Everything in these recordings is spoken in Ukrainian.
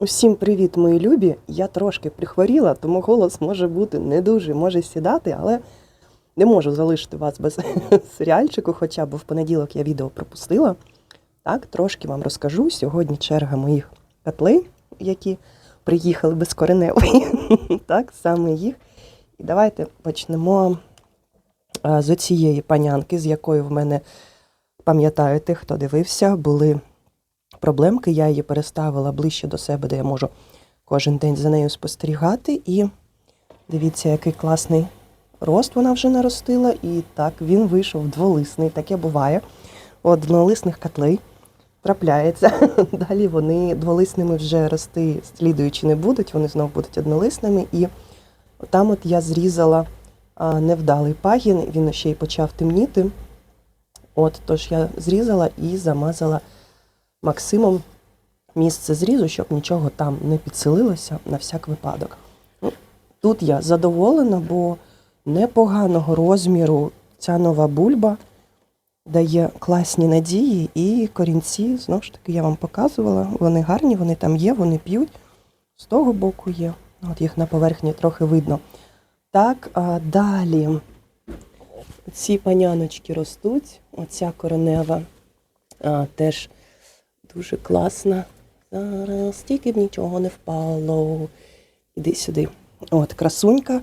Усім привіт, мої любі! Я трошки прихворіла, тому голос може бути не дуже, може сідати, але не можу залишити вас без серіальчику, хоча б в понеділок я відео пропустила. Так, трошки вам розкажу. Сьогодні черга моїх котлей, які приїхали без кореневої. Так, саме їх. І давайте почнемо з цієї панянки, з якою в мене, пам'ятаєте, хто дивився, були проблемки. Я її переставила ближче до себе, де я можу кожен день за нею спостерігати. І дивіться, який класний рост вона вже наростила. І так, він вийшов дволисний, таке буває. У Однолисних котлей трапляється. Далі вони дволисними вже рости слідуючи не будуть, вони знову будуть однолисними. І там от я зрізала невдалий пагін, він ще й почав темніти. От, тож я зрізала і замазала Максимом місце зрізу, щоб нічого там не підселилося на всяк випадок. Ну, Тут я задоволена, бо непоганого розміру ця нова бульба дає класні надії, і корінці, знову ж таки, я вам показувала, вони гарні, вони там є, вони п'ють. З того боку є. От їх на поверхні трохи видно. Так, а далі ці паняночки ростуть. Оця коренева а, теж дуже класна. Зараз тільки б нічого не впало. Іди сюди. От, красунька.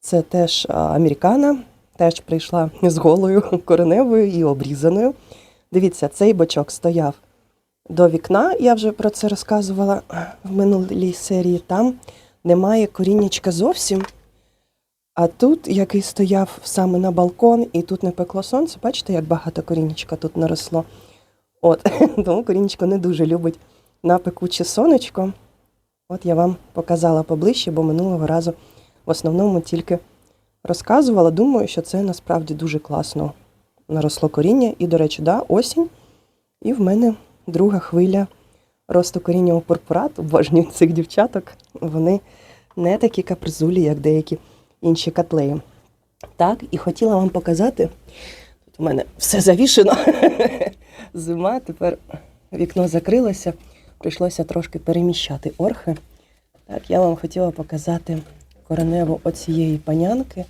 Це теж американа, теж прийшла з голою кореневою і обрізаною. Дивіться, цей бочок стояв до вікна, я вже про це розказувала в минулій серії. Там немає коріннячка зовсім. А тут, який стояв саме на балкон, і тут не пекло сонце, бачите, як багато коріннячка тут наросло. От, тому корінечко не дуже любить на пекуче сонечко. От я вам показала поближче, бо минулого разу в основному тільки розказувала. Думаю, що це насправді дуже класно наросло коріння. І, до речі, да, осінь. І в мене друга хвиля росту коріння у пурпурат. Обожнюю цих дівчаток. Вони не такі капризулі, як деякі інші котлеї. Так, і хотіла вам показати. Тут у мене все завішено. Зима, тепер вікно закрилося, прийшлося трошки переміщати орхи. Так, я вам хотіла показати кореневу оцієї панянки.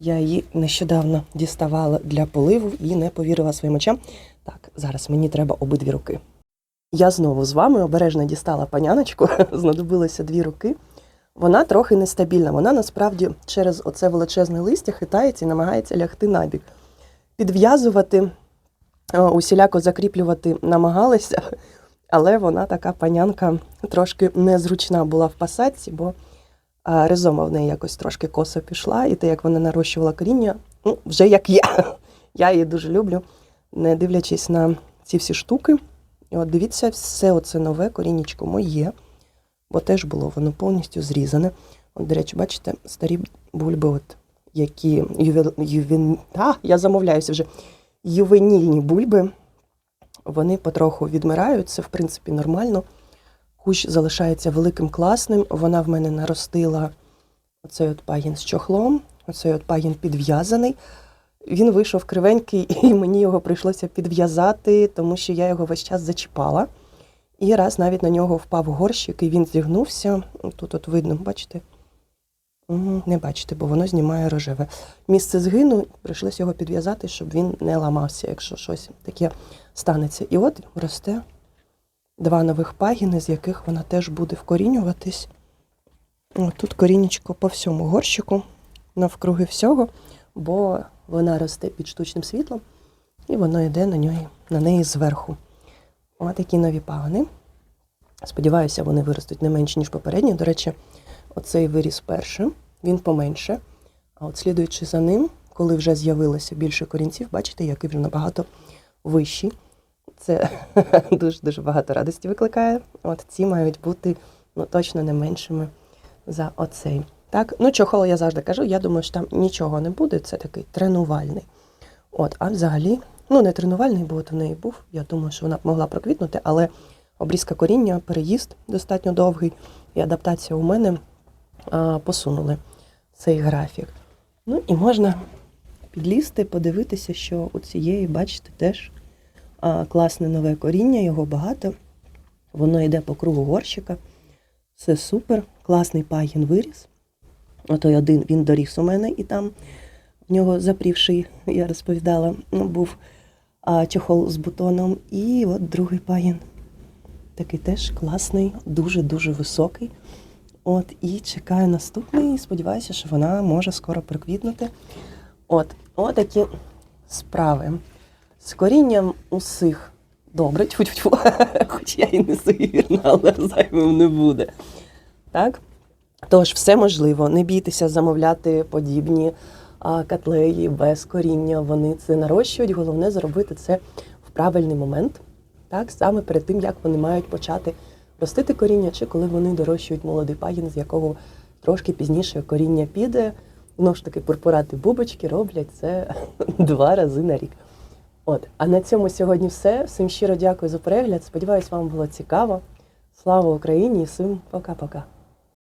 Я її нещодавно діставала для поливу і не повірила своїм очам. Так, зараз мені треба обидві руки. Я знову з вами обережно дістала паняночку, знадобилося дві руки. Вона трохи нестабільна. Вона насправді через оце величезне листя хитається і намагається лягти набік. Підв'язувати, усіляко закріплювати намагалася, але вона така панянка трошки незручна була в посадці, бо а, ризома в неї якось трошки косо пішла, і те, як вона нарощувала коріння, ну, вже як я. Я її дуже люблю, не дивлячись на ці всі штуки. І от дивіться, все оце нове коріннячко моє, бо теж було воно повністю зрізане. От, до речі, бачите, старі бульби, от, які юве, ювен... а, я замовляюся вже, ювенільні бульби, вони потроху відмирають, це в принципі нормально. Кущ залишається великим класним. Вона в мене наростила оцей от пагін з чохлом, оцей от пагін підв'язаний. Він вийшов кривенький, і мені його прийшлося підв'язати, тому що я його весь час зачіпала. І раз навіть на нього впав горщик, і він зігнувся. Тут от видно, бачите? Не бачите, бо воно знімає рожеве. Місце згину, прийшлося його підв'язати, щоб він не ламався, якщо щось таке станеться. І от росте два нових пагіни, з яких вона теж буде вкорінюватись. От тут корінечко по всьому горщику, навкруги всього, бо вона росте під штучним світлом, і воно йде на, неї, на неї зверху. Ось такі нові пагони. Сподіваюся, вони виростуть не менше, ніж попередні. До речі, оцей виріс першим, він поменше. А от слідуючи за ним, коли вже з'явилося більше корінців, бачите, який вже набагато вищий. Це дуже-дуже багато радості викликає. От ці мають бути ну, точно не меншими за оцей. Так, ну чохол я завжди кажу, я думаю, що там нічого не буде, це такий тренувальний. От, а взагалі, ну не тренувальний, бо от в неї був. Я думаю, що вона б могла проквітнути, але обрізка коріння, переїзд достатньо довгий, і адаптація у мене посунули цей графік. Ну і можна підлізти, подивитися, що у цієї, бачите, теж класне нове коріння, його багато. Воно йде по кругу горщика. Все супер, класний пагін виріс. Отой один він доріс у мене, і там в нього запрівший, я розповідала, ну, був чохол з бутоном. І от другий пагін. Такий теж класний, дуже-дуже високий. От, і чекаю наступний. і Сподіваюся, що вона може скоро приквітнути. От, отакі справи. З корінням усіх добре, тьфу-тьфу-тьфу, хоч я і не сувірна, але зайвим не буде. Так? Тож, все можливо. Не бійтеся замовляти подібні котлеї без коріння. Вони це нарощують. Головне зробити це в правильний момент. Так, саме перед тим, як вони мають почати ростити коріння, чи коли вони дорощують молодий пагін, з якого трошки пізніше коріння піде. Знову ж таки, пурпурати бубочки роблять це два рази на рік. От, а на цьому сьогодні все. Всім щиро дякую за перегляд. Сподіваюсь, вам було цікаво. Слава Україні і всім пока-пока.